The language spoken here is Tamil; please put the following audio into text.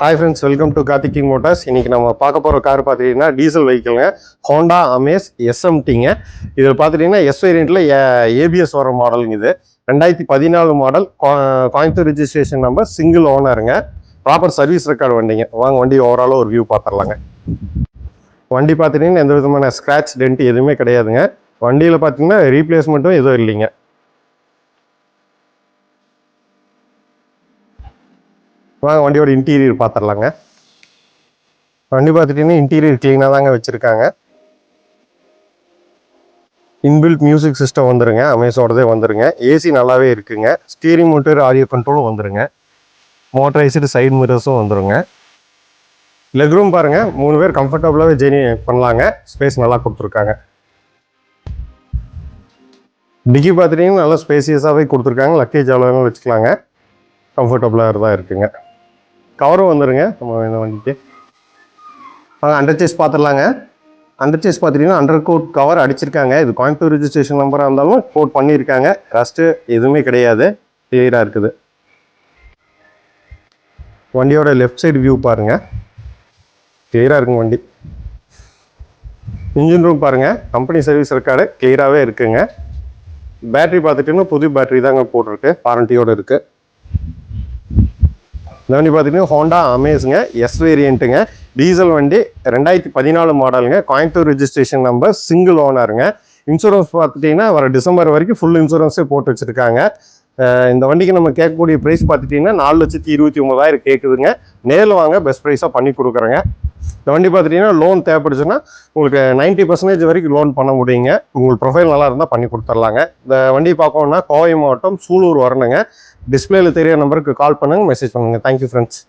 Hi friends welcome to Karthiking motors இன்னைக்கு நம்ம பார்க்க போகிற கார் பார்த்துட்டிங்கன்னா டீசல் வெஹிக்கிளுங்க ஹோண்டா அமேஸ் எஸ்எம்டிங்க இதில் பார்த்துட்டிங்கன்னா எஸ் வேரியண்ட்டில் ஏபிஎஸ் வர மாடலுங்க இது. ரெண்டாயிரத்தி பதினாலு model Coimbatore registration number single ஓனருங்க proper service record வண்டிங்க. வாங்க வண்டி ஓவராலாக ஒரு வியூ பார்த்துடலாங்க. வண்டி பார்த்துட்டிங்கன்னா எந்த விதமான ஸ்க்ராட்ச் டென்ட் எதுவுமே கிடையாதுங்க. வண்டியில் பார்த்தீங்கன்னா ரீப்ளேஸ்மெண்ட்டும் எதுவும் இல்லைங்க. வாங்க வண்டியோட இன்டீரியர் பார்த்துடலாங்க வண்டி பார்த்துட்டிங்கன்னா இன்டீரியர் க்ளீனாக தாங்க வச்சுருக்காங்க. இன்பில்ட் மியூசிக் சிஸ்டம் வந்துருங்க அமேஸோடதே வந்துருங்க. ஏசி நல்லாவே இருக்குங்க. ஸ்டீரிங் மோட்டர் ஆடியோ கண்ட்ரோலும் வந்துருங்க. மோட்டரைஸ்டு சைடு மிரர்ஸும் வந்துருங்க. லெக் ரூம் பாருங்கள் மூணு பேர் கம்ஃபர்டபுளாகவே ஜெர்னி பண்ணலாங்க. ஸ்பேஸ் நல்லா கொடுத்துருக்காங்க. டிக்கி பார்த்துட்டிங்கன்னா நல்லா ஸ்பேசியஸாகவே கொடுத்துருக்காங்க. லக்கேஜ் அவ்வளோ வச்சுக்கலாங்க. கம்ஃபர்டபுளாக தான் இருக்குங்க. கவரும் வந்துடுங்க நம்ம இந்த வண்டிக்கு. வாங்க அண்டர் சேஸ் பார்த்துடலாங்க அண்டர் சேஸ் பார்த்துட்டிங்கன்னா அண்டர் கோட் கவர் அடிச்சிருக்காங்க. இது கோயம்புத்தூர் ரிஜிஸ்ட்ரேஷன் நம்பராக இருந்தாலும் கோட் பண்ணியிருக்காங்க. ரஸ்ட்டு எதுவுமே கிடையாது. கிளியராக இருக்குது. வண்டியோட லெஃப்ட் சைடு வியூ பாருங்க. கிளியராக இருக்குங்க வண்டி. இன்ஜின் ரூம் பாருங்கள் கம்பெனி சர்வீஸ் ரெக்கார்டு கிளியராகவே இருக்குங்க. பேட்ரி பார்த்துட்டிங்கன்னா புது பேட்டரி தாங்க போட்டிருக்கு. வாரண்டியோடு இருக்குது இந்த வண்டி பார்த்தீங்கன்னா ஹோண்டா அமேஸுங்க எஸ் வேரியண்ட்டுங்க டீசல் வண்டி ரெண்டாயிரத்தி பதினாலு மாடலுங்க கோயம்புத்தூர் ரிஜிஸ்ட்ரேஷன் நம்பர் சிங்கிள் ஓனருங்க இன்சூரன்ஸ் பார்த்துட்டிங்கன்னா வர டிசம்பர் வரைக்கும் ஃபுல் இன்சூரன்ஸே போட்டு வச்சுருக்காங்க. இந்த வண்டிக்கு நம்ம கேட்கக்கூடிய ப்ரைஸ் பார்த்துட்டிங்கன்னா நாலு லட்சத்தி இருபத்தி ஒம்பதாயிரம் கேட்குதுங்க. நேரில் வாங்க பெஸ்ட் ப்ரைஸாக பண்ணி கொடுக்குறேங்க. இந்த வண்டி பார்த்துட்டிங்கன்னா லோன் தேவைப்படுச்சுன்னா உங்களுக்கு நைன்ட்டி பர்சன்டேஜ் வரைக்கும் லோன் பண்ண முடியுங்க. உங்களுக்கு ப்ரொஃபைல் நல்லா இருந்தால் பண்ணி கொடுத்துர்லாங்க. இந்த வண்டி பார்க்கணுன்னா கோவை மாவட்டம் சூலூர் வரணுங்க. டிஸ்பிளேல தெரிய நம்பருக்கு கால் பண்ணுங்க மெசேஜ் பண்ணுங்க. Thank you friends